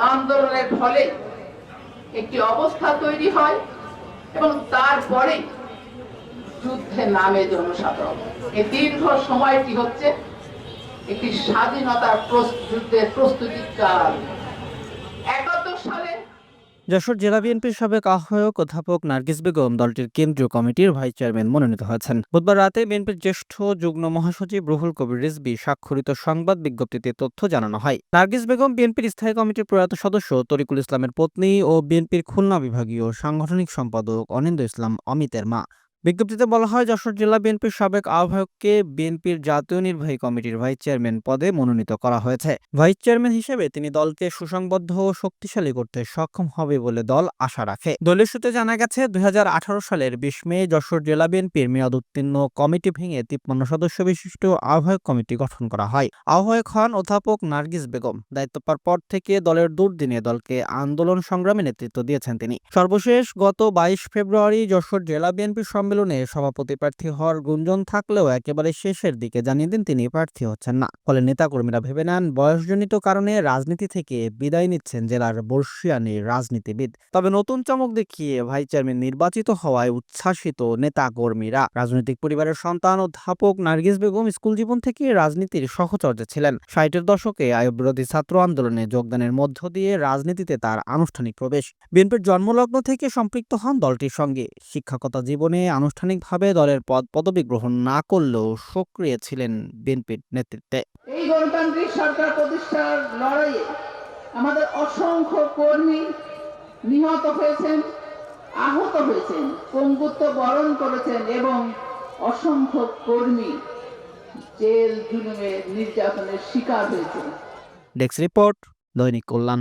আন্দোলনের ফলে একটি অবস্থা তৈরি হয় এবং তারপরে যুদ্ধে নামে জনসাধারণ। এই দীর্ঘ সময়টি হচ্ছে একটি স্বাধীনতার যুদ্ধের প্রস্তুতিকাল। একাত্তর সালে যশোর জেলা বিএনপির সাবেক আহ্বায়ক অধ্যাপক নার্গিস বেগম দলটির কেন্দ্রীয় কমিটির ভাইস চেয়ারম্যান মনোনীত হয়েছেন। বুধবার রাতে বিএনপির জ্যেষ্ঠ যুগ্ম মহাসচিব রুহুল কবির রিজবি স্বাক্ষরিত সংবাদ বিজ্ঞপ্তিতে তথ্য জানানো হয়। নার্গিস বেগম বিএনপির স্থায়ী কমিটির প্রয়াত সদস্য তরিকুল ইসলামের পত্নী ও বিএনপির খুলনা বিভাগীয় সাংগঠনিক সম্পাদক অনিন্দ ইসলাম অমিতের মা। বিজ্ঞপ্তিতে বলা হয়, যশোর জেলা বিএনপির সাবেক আহ্বায়ককে বিএনপির জাতীয় নির্বাহী কমিটির ভাইস চেয়ারম্যান পদে মনোনীত করা হয়েছে। ভাইস চেয়ারম্যান হিসেবে তিনি দলকে সুসংবদ্ধ ও শক্তিশালী করতে সক্ষম হবে বলে দল আশা রাখে। দলীয় সূত্রে জানা গেছে, দুই সালের বিশ মে যশোর জেলা বিএনপির মেয়াদ উত্তীর্ণ কমিটি ভেঙে তিপ্পান্ন সদস্য বিশিষ্ট আহ্বায়ক কমিটি গঠন করা হয়। আহ্বায়ক হন অধ্যাপক নার্গিস বেগম। দায়িত্ব পাওয়ার পর থেকে দলের দুর্দিনে দলকে আন্দোলন সংগ্রামে নেতৃত্ব দিয়েছেন তিনি। সর্বশেষ গত বাইশ ফেব্রুয়ারি যশোর জেলা বিএনপির সম্মেলনে সভাপতি প্রার্থী হওয়ার গুঞ্জন থাকলেও একেবারে শেষের দিকে জানিয়ে দেন তিনি প্রার্থী হচ্ছেন না। ফলে নেতাকর্মীরা ভেবে নেন, বয়সজনিত কারণে রাজনীতি থেকে বিদায় নিচ্ছেন জেলার বর্ষিয়ানি রাজনীতিবিদ। তবে নতুন চমক দেখিয়ে ভাইস চেয়ারম্যান নির্বাচিত হওয়ায় উচ্ছ্বাসিত নেতাকর্মীরা। রাজনৈতিক পরিবারের সন্তান, অধ্যাপক নার্গিস বেগম স্কুল জীবন থেকে রাজনীতির সহচর্যা ছিলেন। ষাটের দশকে আয়ব বিরোধী ছাত্র আন্দোলনে যোগদানের মধ্য দিয়ে রাজনীতিতে তার আনুষ্ঠানিক প্রবেশ। বিএনপির জন্মলগ্ন থেকে সম্পৃক্ত হন দলটির সঙ্গে। শিক্ষকতা জীবনে আনুষ্ঠানিকভাবে দলের পদ পদবি গ্রহণ না করলেও সক্রিয় ছিলেন বিএনপির নেতৃত্বে। এই গণতান্ত্রিক সরকার প্রতিষ্ঠার লড়াইয়ে আমাদের অসংখ্য কর্মী নিহত হয়েছেন আহত হয়েছেন পঙ্গুত্ব বরণ করেছেন এবং অসংখ্য কর্মী জেল জুলুমে নির্যাতনের শিকার হয়েছেন। ডেস্ক রিপোর্ট দৈনিক কল্যাণ।